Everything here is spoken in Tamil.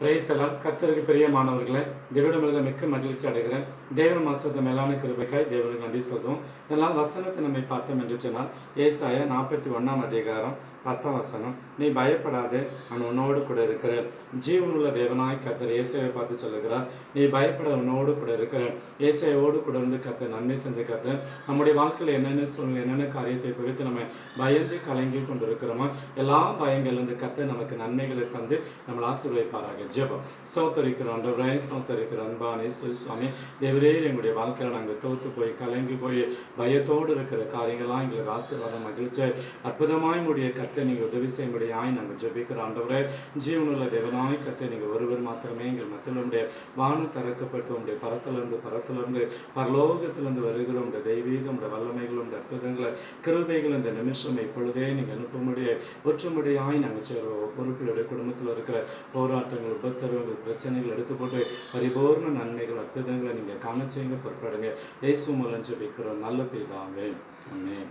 பிரைசலால் பெரிய மாணவர்களை தேவனிடமிருந்து மிக்க மகிழ்ச்சி அடைகிறேன். தேவன் மாசத்தை மேலான கிருபைக்காய் தேவனுக்கு நன்றி சொல்றோம் இதெல்லாம் வசனத்தை நம்மை பார்த்தோம் என்று சொன்னால் ஏசாய நாற்பத்தி ஒன்றாம் அதிகாரம் பத்தாம் வசனம் நீ பயப்படாதே நான் உன்னோடு கூட இருக்கிறேன். ஜீவனுள்ள தேவனாய் கத்தர் ஏசையை பார்த்து சொல்லுகிறார் நீ பயப்பட உன்னோடு கூட இருக்கிறேன். ஏசையோடு கூட இருந்து கர்த்தர் நன்மை செஞ்ச கர்த்தர் நம்முடைய வாழ்க்கையில் என்னென்ன சூழ்நிலை என்னென்ன காரியத்தை குறித்து நம்ம பயந்து கலங்கி கொண்டிருக்கிறோமோ எல்லா பயங்கள்லேருந்து கர்த்தர் நமக்கு நன்மைகளை தந்து நம்மளை ஆசீர்வதிப்பாராக. ஜெபம் சோத்தரிக்கிற ஆண்டவரே சோத்தரிக்கிற அன்பானே சுவாமி. தேவரே எங்களுடைய வாழ்க்கையில் நாங்கள் தோத்து போய் கலங்கி போய் பயத்தோடு இருக்கிற காரியங்கள்லாம் எங்களுக்கு ஆசீர்வாதம் மகிழ்ச்சி. அற்புதமாய் முடிய கத்தை நீங்கள் உதவி செய்ய முடியாய் நாங்கள் ஜெபிக்கிற ஆண்டவரே. ஜீவனுள்ள தேவனாய் கத்தை நீங்கள் ஒருவர் மாத்திரமே எங்கள் மத்தியிலுடைய வானம் திறக்கப்பட்டு உடைய பரத்திலிருந்து பரத்திலிருந்து பரலோகத்திலிருந்து வருகிற உடைய தெய்வீகம் உடைய வல்லமைகள் உடைய அற்புதங்களை கிருபைகள் இந்த நிமிஷம் இப்பொழுதே நீங்கள் அனுப்பும்படிய ஒற்றுமுடியாய் நாங்கள் சேருவோம் குடும்பத்தில் இருக்கிற போராட்டங்கள் உபத்திரவங்கள் பிரச்சனைகள் எடுத்து போட்டு பரிபூர்ண நன்மைகள் அற்புதங்களை நீங்கள் காண செய்யுங்க பொறுப்படுங்க. இயேசு மூலம் ஜபிக்கிறோம். நல்ல பிதாவே. ஆமென்.